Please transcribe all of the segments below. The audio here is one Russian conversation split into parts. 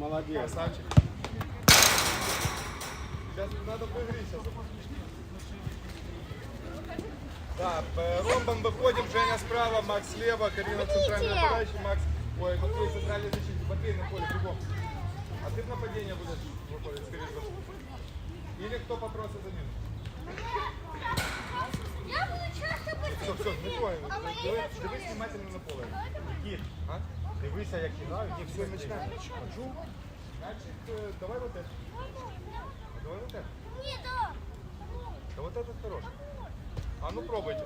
Молодец. Красавчик. Дивись, я дивись внимательно на поле. Кіт, А? дивися, як грають, і все починає. Чу? Значит, э, давай вот это. А Давай вот это. Ні, да. Да вот этот хороший. А ну пробуйте.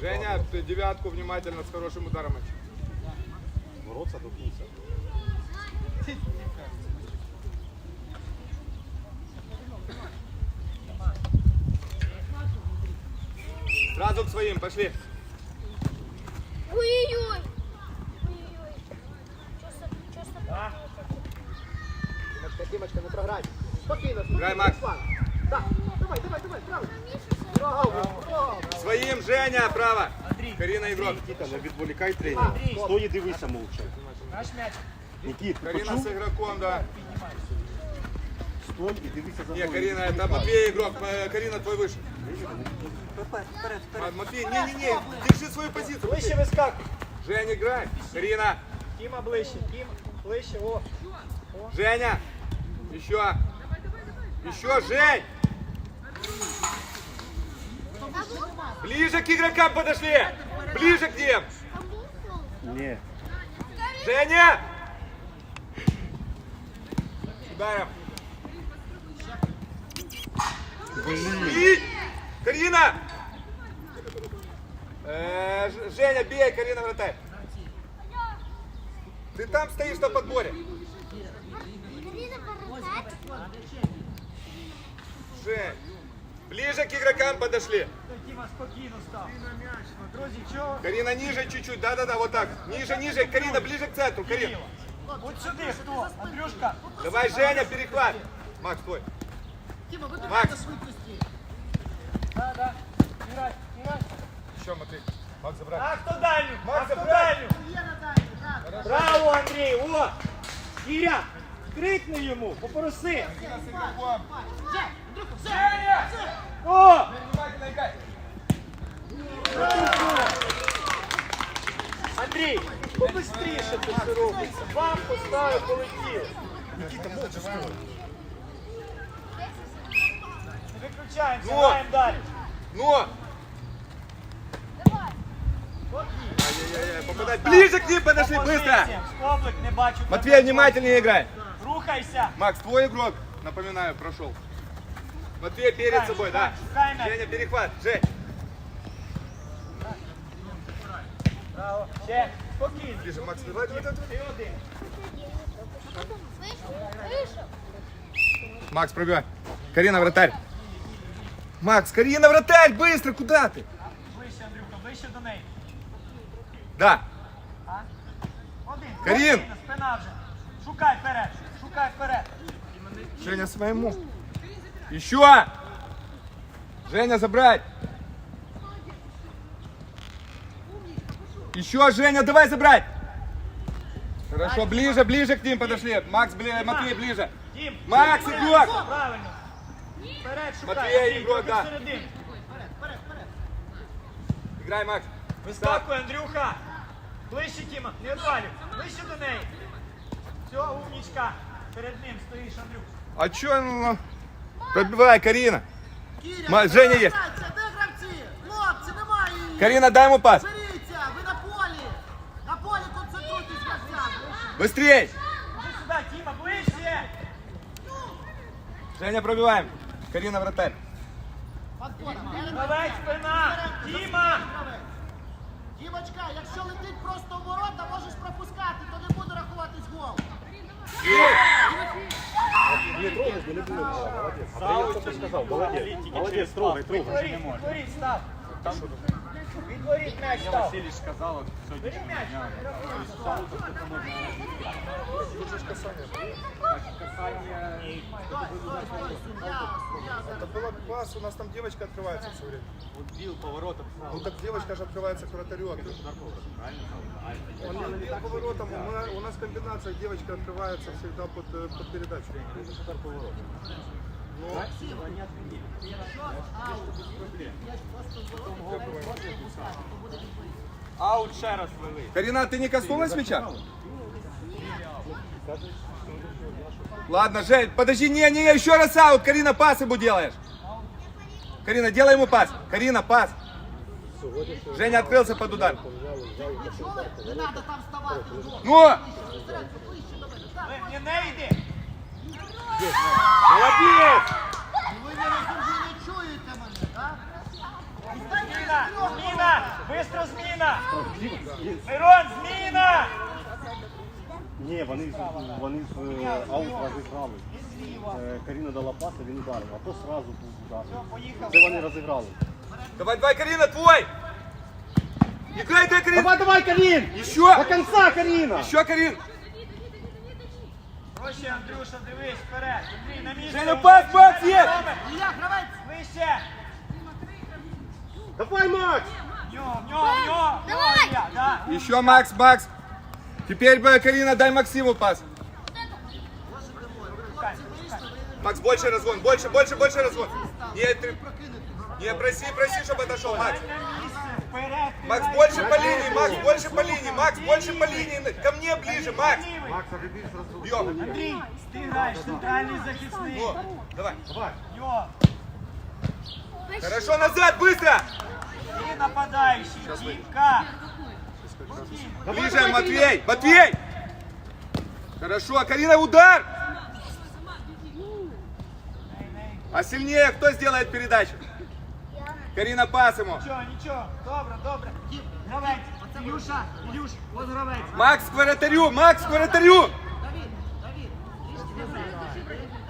Женя, ты девятку внимательно с хорошим ударом. Бороться до кінця. Сразу к своим, пошли. Ой-ой-ой. Ой-ой-ой. Чё со- чё со- Дімочка, Дімочка, не програй. Спокійно, Грай, спокійно. Макс. Руслан. Так, давай, давай, давай, право. Право, право. Своим, Женя, право. Карина игрок. Нікіта, не відволікай тренера. Стой і дивися мовча. Нікіт, ти Карина почув? с игроком, да. Стой і дивися за Не, мною. Карина, Не это відволікай. Матвей игрок. Э, Карина, твой выше. А, Матвей, не-не-не, держи свою позицию. Ближче вискакуй. Женя, играй. Карина, Тіма ближче, Тім, ближче, о. Женя. Еще. Еще, Жень. Ближе к игрокам подошли. Ближе к ним. Ні. Женя! Ударом. И... Карина! Э, Женя, бей, Карина, вратарь. Ты там стоишь на подборе. Жень, ближе к игрокам подошли. Тіма спокійно став. Друзі, чого? Карина, ниже чуть-чуть. Да-да-да, вот так. Ниже, ниже. Карина, ближе к центру. Карина. От сюди, хто? Андрюшка. Давай, Женя, перехват. Макс, стой. Макс, Да, да. Грай, грай. еще Матвей. Макс, забрать. А хто дальню? А Макс, хто забрать. дальню? Браво, Андрій! О! Кіря! Крикни йому, попроси! Карина с игроком. О! Внимательно играй. Андрій, побистріше це все робиться. Вам поставив, полетів. Нікіта, мовча стой. Не виключаємося, Ну! граємо далі. Ну! Спокій. Ай-яй-яй, попадать. Ближе к ним подошли, По быстро! позиціям. Стоблик не бачу. Матвей, внимательнее играй. Рухайся. Макс, твой игрок, напоминаю, прошел. Матвей перед Шукаем, собой, да. шукаем, шукаем мяч. Женя, перехват. Жень, Браво. Ще. Спокійно. ближе, Макс, давай, давай, давай. Ти один. Макс, пробивай. Карина, вратарь. Макс, Карина, вратарь, быстро, куда ты? Ближче, Андрюха, ближче до неї. Да. Один. Карін! Спокійно, Спина вже. Шукай вперед. Шукай вперед. Женя, своему. Еще. Женя, забрать. Еще, Женя, давай забрать. Хорошо, ближе, ближе к ним подошли. Макс, бли- Матвей, ближе. Дім. Макс, вперед. игрок. Правильно. Вперед шукай. Матвій, Андрій, ігрок, трохи да. всередину. Играй, Макс. Вискакуй, Андрюха. Ближче, Тіма. Не відвалюй. Ближче до неї. Все, умничка. Перед ним стоїш, Андрюх. А чё, ну, пробивай, Карина. Кіря, Ма- де Женя є. гравця? Де гравці? Хлопці, немає її. Карина, дай ему пас. Беріться, Быстрей. Іди сюди, Тіма, ближче. Женя, пробиваем. Карина, вратарь. Подходимо. Гравець спина. Тіма. Дівочка, якщо летить просто в ворота, можеш пропускати, то не буде рахуватись гол. Не трогай, бо не було. Молодець. А я хто сказав, молодець. Молодець, трогай, трогай. Відворіть, відворіть, став. Відворіть м'яч став. Василий сказал вот Бери сегодняшнего м'яч. дня. Касание Стой, стой, стой, суддя, суддя зараз. Это было класс, у нас там девочка открывается все время. вот бил поворотом Ну так девочка же открывается к вратарю. Он не бил поворотом, у нас- у нас комбинация, девочка открывается всегда под, э, под передачу. Аут ще раз вели. Карина, ты не коснулась мяча? Ладно, Жень, подожди, не, не, еще раз аут, Карина, пас ему делаешь. Карина, делай ему пас. Карина, пас. Женя открылся под удар. Чули? Не треба там вставати. Ну, Не, не йди. Молодець! Зміна, зміна, бистро зміна. Мирон, зміна. Ні, вони, вони в е, аут розіграли. Е, Каріна дала пас, а він ударив, а то сразу був удар. Поїхав. Це вони розіграли. давай, давай, Карина, твой. Играй, дай, Карина. Давай, давай, Карін! До Еще, кінця, Каріна! еще, Карин. Проще, Андрюша, дивись вперед. Андрій, на місце. Женя, пас, пас, є. Ілля, гравець! Вище. Давай, Макс! В нього, в нього, в нього. В нього, Ілля, да. Еще, Макс, Макс. Теперь бы, Карина, дай Максиму пас. Макс, больше разгон, больше, больше, больше разгон. Не, ты... не проси, проси, чтобы отошел, Макс. На місце, вперед. Макс, кидай. больше по линии, Макс, больше по линии, Макс, больше по линии. Ко мне ближе, Макс. Лівий. Бьем. Андрій, ти граєш центральний захисник. О, давай. В нього. Хорошо, назад, быстро. Ти нападаючий. Тімка. Ближе, Матвей, Матвей. Хорошо, Карина, удар. А сильнее кто сделает передачу? Карина, пас ему. Нічого, нічого. Добре, добре. Гравець. Ілюша, Ілюш, ось гравець. Макс к вратарю, Макс к вратарю. Давід, Давід, трішки вперед.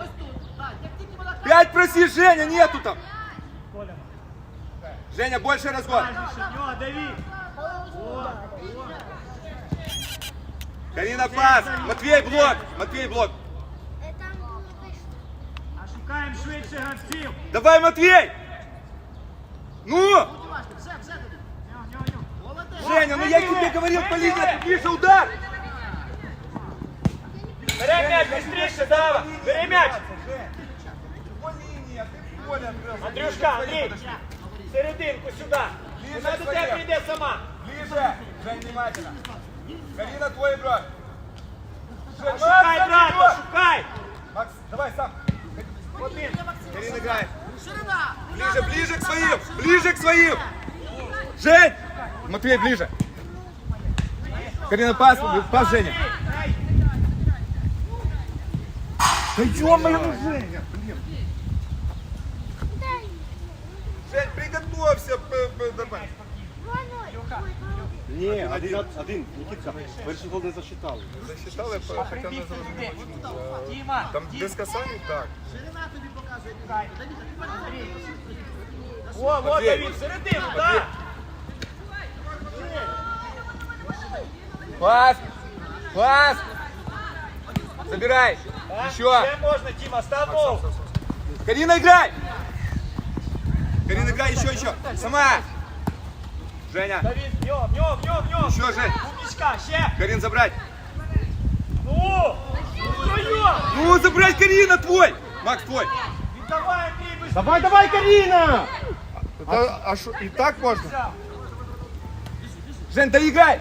Ось тут, так, як тільки вона Пять проси, Женя, нету там. Коля. Женя, больше разгон. Дальше, в нього, Давід. Карина, пас. Матвей, блок. Матвей, блок. А шукаємо швидше гравців. Давай, Матвей. Говорил, по линии, ты ближе удар. Бери м'яч, швидше, Дава. Бери м'яч. Андрюшка, Андрій. Серединку сюди. Вона до тебе прийде сама. Ближе. Жень, внимательно. Карина, твой. Жень, Шукай, Макс, шукай. Макс, давай сам. Карина играет. Ближе, ближе к своим, ближе к своим. Жень! Матвей, ближе. Карина, пас, пас Женя. Ей, Да ё-моё, ну Женя, блин. Жень, приготовься, п- п- давай. Ні, один, один, Нікітка, перший гол не засчитали. Засчитали, хоча не Прибіг зрозуміло. туди. Діма, Там Діма. без касаний? Так. Ширина тобі показує. Давід, а ти Андрій. бачиш? О, о, Матвій. Давід, середину, так. Пас! Пас! Забирай! Еще! Ще можна, Тіма, став ногу. Карина, играй! Карина, играй, еще, еще! Сама! Женя! Давід, в нього, в нього, в нього, в нього. Еще, Жень! Умничка, ще. Карин, забрать! Ну, твою. Ну, забрать Карина, твой! Макс, твой! Віддавай, Андрій, быстро. Давай, давай, Каріна! а что, и так можно? Жень, да играй!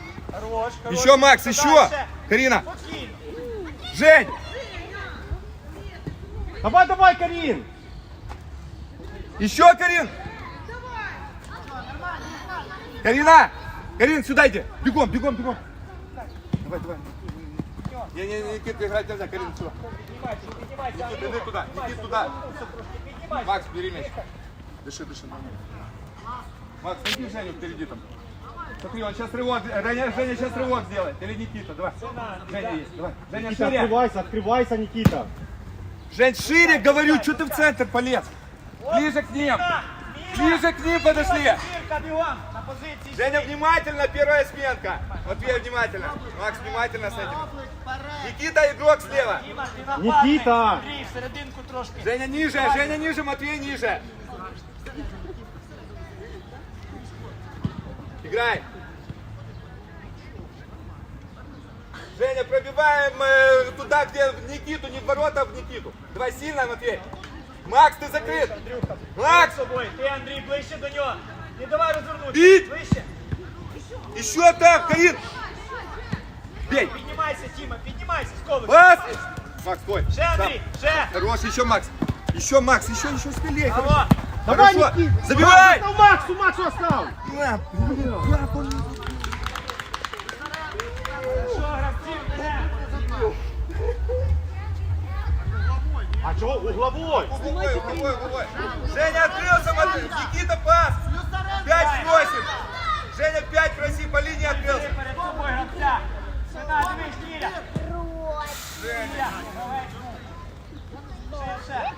Хорош, хорош. Еще, Макс, еще. Дальше. Карина. Спокійно. Жень. Давай, давай, Карін! Еще, Карин. Карина. Карин, сюда иди. Бегом, бегом, бегом. Давай, давай. Не, не, не, Никита, играть нельзя. Карин, сюда. Піднімайся, піднімайся. Никита, иди туда. Никит, туда. Макс, бери мяч. Дыши, дыши. Макс, найди Женю впереди там. Смотри, он сейчас рывок, Женя, Женя сейчас рывок сделает. Или Никита, давай. Женя есть, давай. Женя Никита, шире. открывайся, открывайся, Никита! Жень, шире, говорю, что ты в центр полез? Ближе к ним. Ближе к ним подошли. Зірка, бігом, на позиції. Женя, внимательно, первая сменка. Матвей, внимательно. Макс, внимательно с этим. Облик вперед. Никита, игрок слева. Діма, ти нападник. Нікіта! Андрій, всерединку трошки. Женя ниже, Женя ниже, Матвей ниже. Играй. Женя, пробиваем э, туда, где в Никиту, не в ворота, а в Никиту. Давай сильно, Матвей. Макс, ты закрыт. Андрюха, Макс, з собою. Ти, Андрій, ближче до нього. Не давай розвернути. Біть! Ближче. еще так, Карин. Бей. Піднімайся, Тіма, піднімайся, сколик. Пас. Макс, стой. Ще, Сам. Андрій, ще. Хорош, еще Макс. Еще Макс, еще, еще смелее. Алло. Давай, Хорошо. Никита! Забивай! Макс, Максу, Максу оставь! На, блин, как он Що, гравці, вперед. А чего угловой? Угловой, угловой, угловой. Женя открылся, Матвей. Никита пас. Пять просим. Женя, пять проси, по линии открылся. Перед собою гравця. Спина, дивись, Ліля. Ліля, давай. Ще, ще.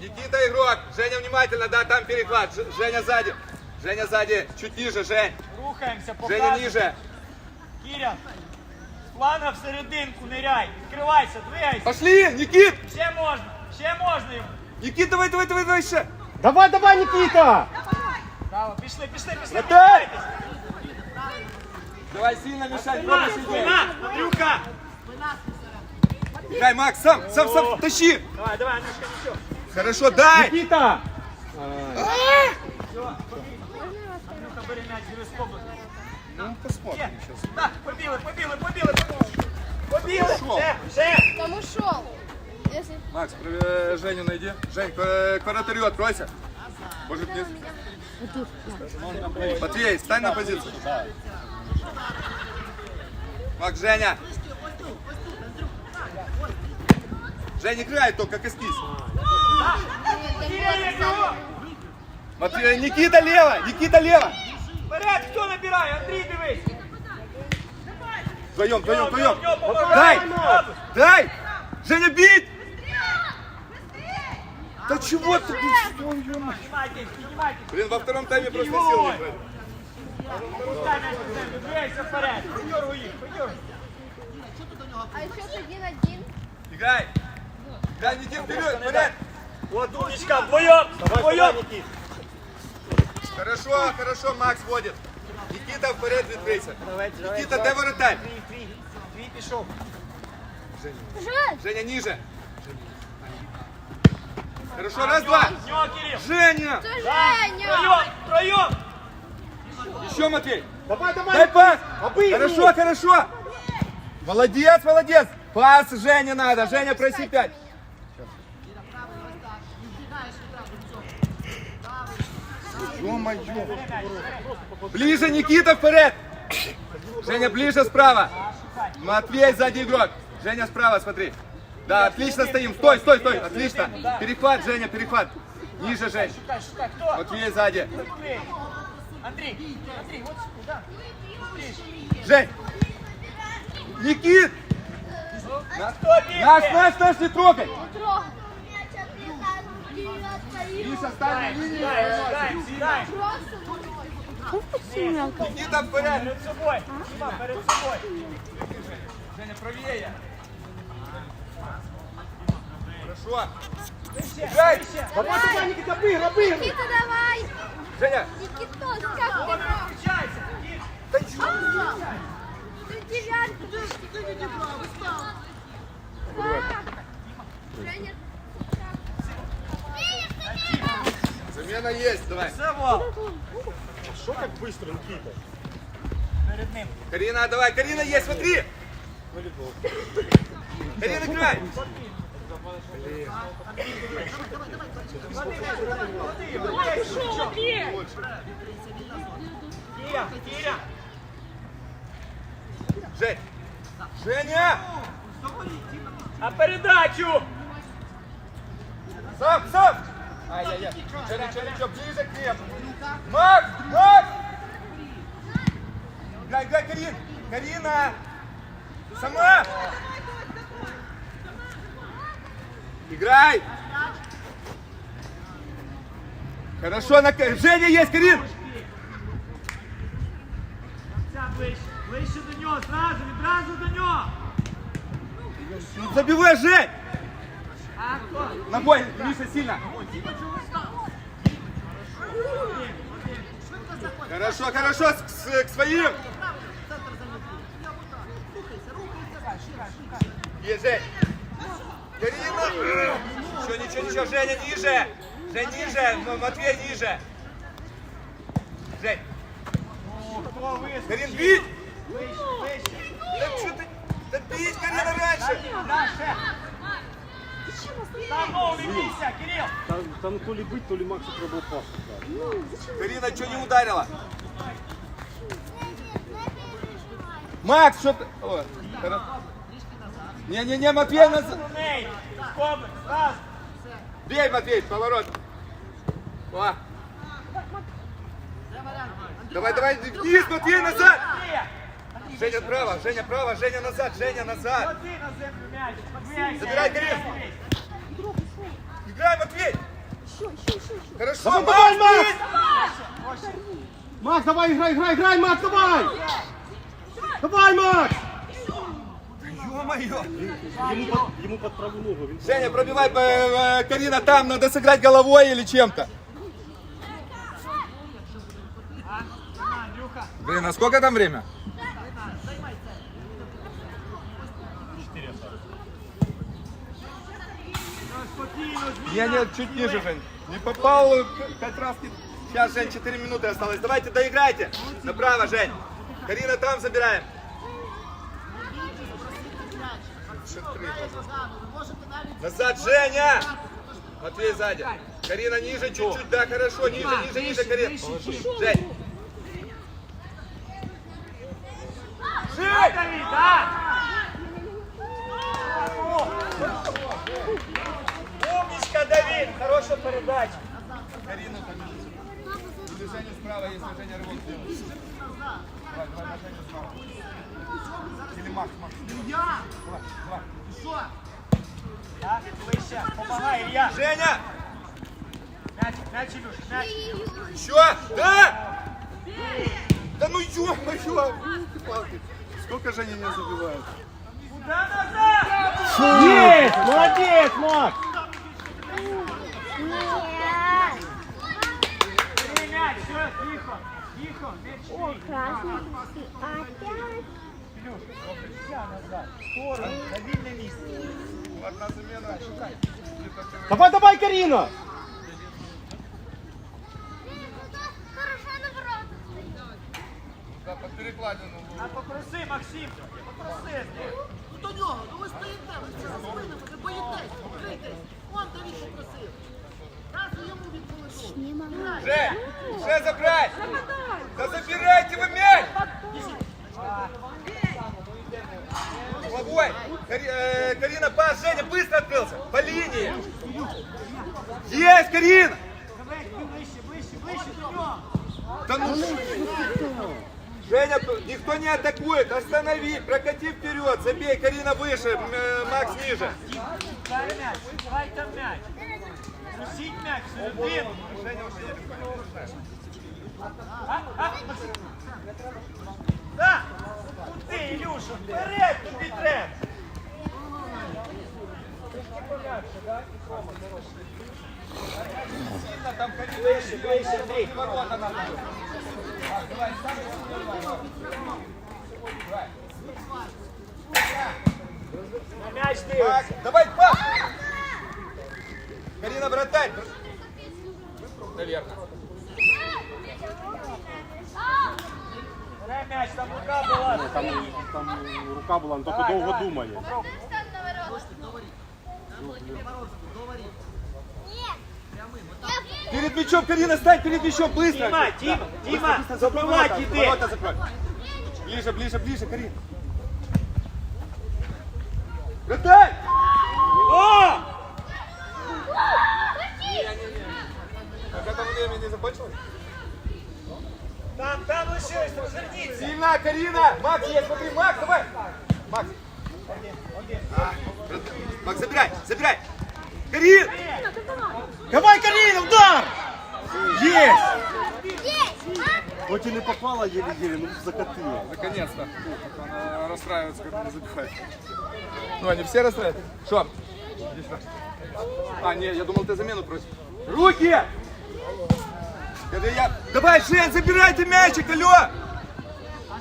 Никита игрок. Женя, внимательно, да, там перехват. Ж- Женя сзади. Женя сзади. Чуть ниже, Жень. Рухаємося, Женя показуємо. ниже. Кіря, з плана всерединку ниряй. Відкривайся, двигайся. Пошли, Никит. Ще можна, ще можна йому. Никит, давай, давай, давай, давай еще. Давай, давай, Никита! Браво, пішли, пішли, пішли. Вратарь! піднімайтесь. Давай сильно мешать. Спина, много сильнее. спина, Андрюха. Играй, Макс, сам, сам, сам, тащи. Давай, давай, Андрюшка, нічого. Хорошо, дай. Никита! Все, Андрюха, бери м'яч, диви з поблоку. Ну, посмотрим Є. сейчас. Так, побігли, побігли, побігли, побігли. Побігли, Пішов. ще, ще. Там ушел. Если Макс, э, Женю найди. Жень, к, к вратарю откройся. Может, нет? Матвей, стань на позицию. Макс, Женя. Женя, играй только, кастись. Кіря, бігом. Матвей, Никита лево, Никита лево. Вперед, хто набирає? Андрій, дивись. Вдвоем, вдвоем, вдвоем. Нього, помагай. Дай, Браво. дай. Женя, бить. Да чего ты? Піднімайтесь, піднімайтесь. Блин, во втором тайме просто сил не хватит. Пускай м'яч на землю, двигайся вперед. Подергуй їх, подергуй. А еще один один. Играй. Играй, Никит, вперед, вперед. Вот умничка, вдвоем, вдвоем. Хорошо, хорошо, Макс водит. Никита вперед відкрийся. Давай, давай, Никита, де воротарь? Твій, твій, твій пішов. Жаль. Женя, ниже. Хорошо, раз, два. З нього, Кирил. Женя. Женя. Троем, троем. Еще, Матвей. Давай, давай! Дай пас. Обыгрывай. Хорошо, хорошо. Молодец, молодец. Пас Жене надо. Женя, проси пять. Ё-моё. Ближе, Никита, вперед. Женя, ближе справа. Матвей, сзади игрок. Женя, справа, смотри. Да, отлично стоим. Стой, стой, стой. Отлично. Перехват, Женя, перехват. Ниже, Жень. Шукай, шукай, хто? Матвей сзади. Андрій. Андрій, Андрій, от сюди, да. Быстріше. Жень. Никит. Хто бігає? Наш, наш, наш, не трогай. Трогай. Миша, стань на линию. Сідаємо, сідаємо. Просто Никита, вперед. Перед собою. Діма, перед собою. Женя, правее. Хорошо. Играй! Давай, давай, Никита, бий, роби! Никита, давай! Женя! Давай. Це вал! Що так швидко, Никита? Перед ним. Карина, давай, Карина есть, смотри! Карина, играй! Кіря, Кіря! Жень! Женя! А передачу! Сам, сам! Ай-яй-яй. Женя, Женя, ничего, ближе к ним. Макс, Макс! Играй, играй, Карин! Карина! Сама! Играй! Хорошо, на... Женя есть, Карин! Ближче, ближче до нього, зразу, відразу до нього! Забивай, Жень! Ногой, Миша, сильно! Хорошо, хорошо, с- к своим! Жень! Карина! Ничего, ничего, ничего, Женя, ниже! Жень, ниже! М- Матвей, ниже! Жень! Карин, бить! Да что ты? Да бить, Карина, раньше! Дальше! Там ногу не бійся, Кирил! Там, там то ли бить, то ли Максу треба пас. дати. Карина, что не ударила? Макс, что ты? Не-не-не, Матвей, назад. Бей, Матвей, поворот. О. Давай, давай, вниз, Матвей, назад. Женя право, Женя право, Женя назад, Женя назад. Клади на м'яч! Подвигайся! Забирай, Кирилл. Играй, Матвей. Хорошо, Давай, Макс, давай, Макс! Макс, давай, играй, играй, играй, Макс, давай! Давай, Макс! Ё-моё. Ему под, ему под правую ногу. Женя, пробивай, э, э, Карина, там надо сыграть головой или чем-то. Блин, а сколько там время? Спокійно, Я зміна! не, чуть ниже, Жень. Не попал э, пять раз. не- Сейчас, Жень, 4 минуты осталось. Давайте доиграйте. Направо, Жень. Карина там забираем. Ви можете навіть Назад, Женя! Матвей сзади. Карина ниже чуть-чуть, да, хорошо. Ниже, ниже, ниже, Карина. Жень. Жень! Давид, да! Умничка, Давид! Хорошая передача! Там. Или Женя справа, если Женя рвет. Давай, давай Женю справа. Или Макс, Макс. я. Давай, давай. Що? Так, ближче, помагай, Илья! Женя! Мяч, мяч, Илюш, мяч! Еще! Да! Да ну ё-моё! Сколько Женя не забивает? Куда назад? Есть! Молодец, Макс! Бери мяч, все, тихо, тихо, меньше бей. Илюш, вся назад, в сторону, на вільне місце. Одна замена. Давай, давай, Карина! Да, под перекладину. А попроси, Максим, попроси. Ну до нього, ну ви стоїте, ви це за спинами, ви боїтесь, Жень! Же забрать! Да забирайте вы мяч! Головой! Кари- Карина, пас, Женя быстро открылся! По линии! Есть, нього. Да ну? Женя, никто не атакует, останови, прокати вперед, забей, Карина выше, э, Макс ниже. Дай мяч, дай там мяч. Пустіть м'яч, середину. Так, куди, Ілюша, вперед, тобі треба. Трошки полягше, так? І Рома, хороший. Сильно там коридорі, ближче, ближче, ворота нам. Так, давай, сам, давай. Давай. На мяч дивись. Так, давай, пах! Карина, вратарь! Наверное. Бере м'яч, там рука була. Там, там рука була, він тільки Давай, довго давай. думає. Перед мячом, Карина, стань перед мячом, быстро! Діма, Діма, Діма, Ворота, забивати іди. Ворота закрой. Ближе, ближе, ближе, Карин. Вратарь! О! Так это время не закончилось? Там, там лишилось, розверніться. Сильно, Карина! Макс, есть, смотри, Макс, давай! Макс! А, Макс, забирай, забирай! Карин! Давай, Карина, удар! Есть! Хоть и не попала еле-еле, ну закатила. Наконец-то. Она расстраивается, когда не забивает. Ну, они все расстраиваются. Что? А, не, я думал, ты замену просишь. Руки! Я... Давай, Жень, забирайте мячик, алло!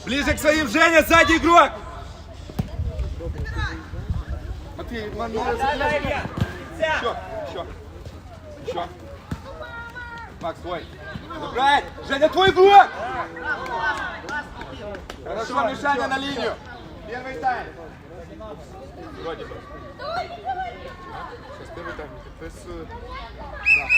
Ближе к своим, Женя, сзади игрок! Матвей. Кінця. Еще, еще, еще. Макс, твой. Забрать! Женя, твой игрок! Хорошо, Мишаня на линию. Первый тайм. Вроде бы. Сейчас первый тайм. То э, да.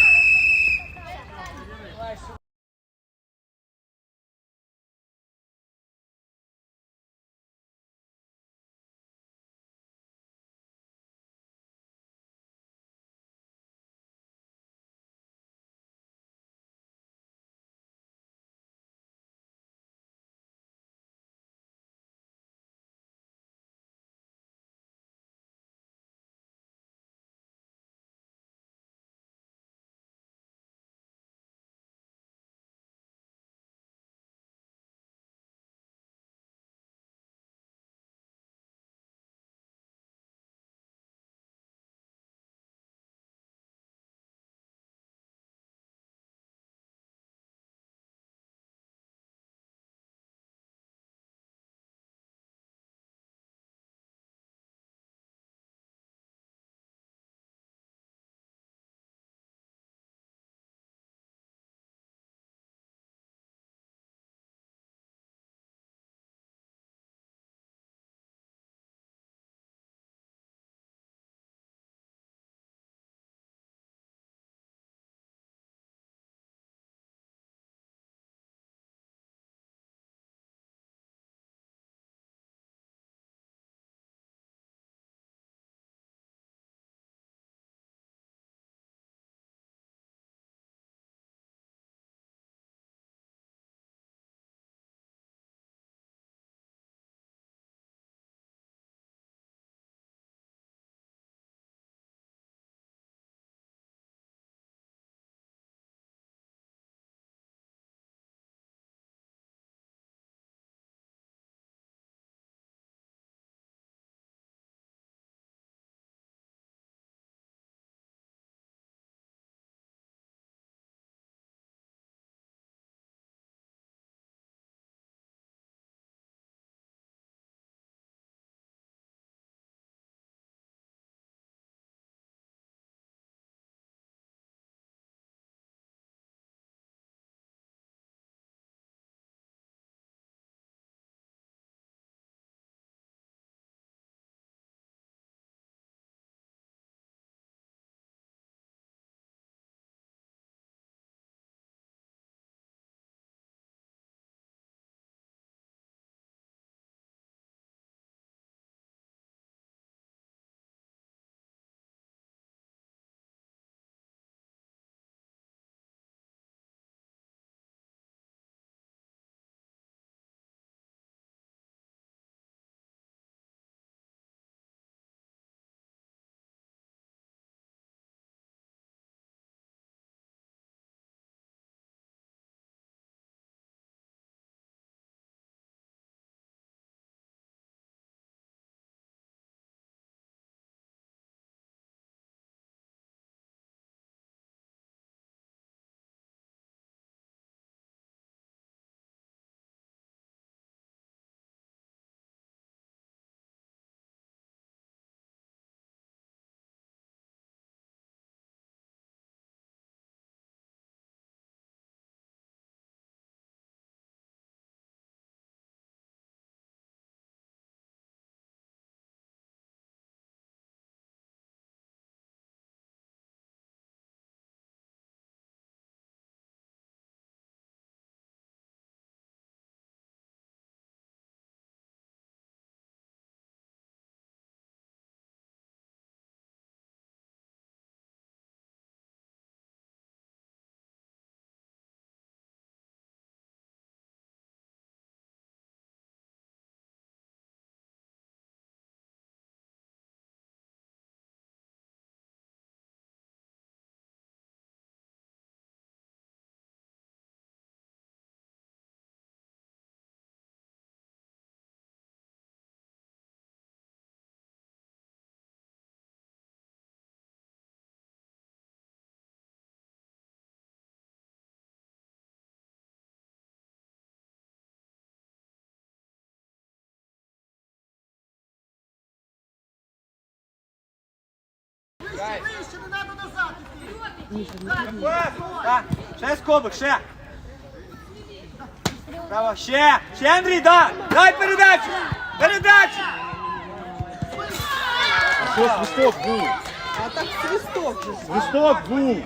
Так, ще скобик, ще. Право, ще. Ще, Андрій, да. Дай передачу. Передачу. А що свисток був? А так свисток же. Свисток був.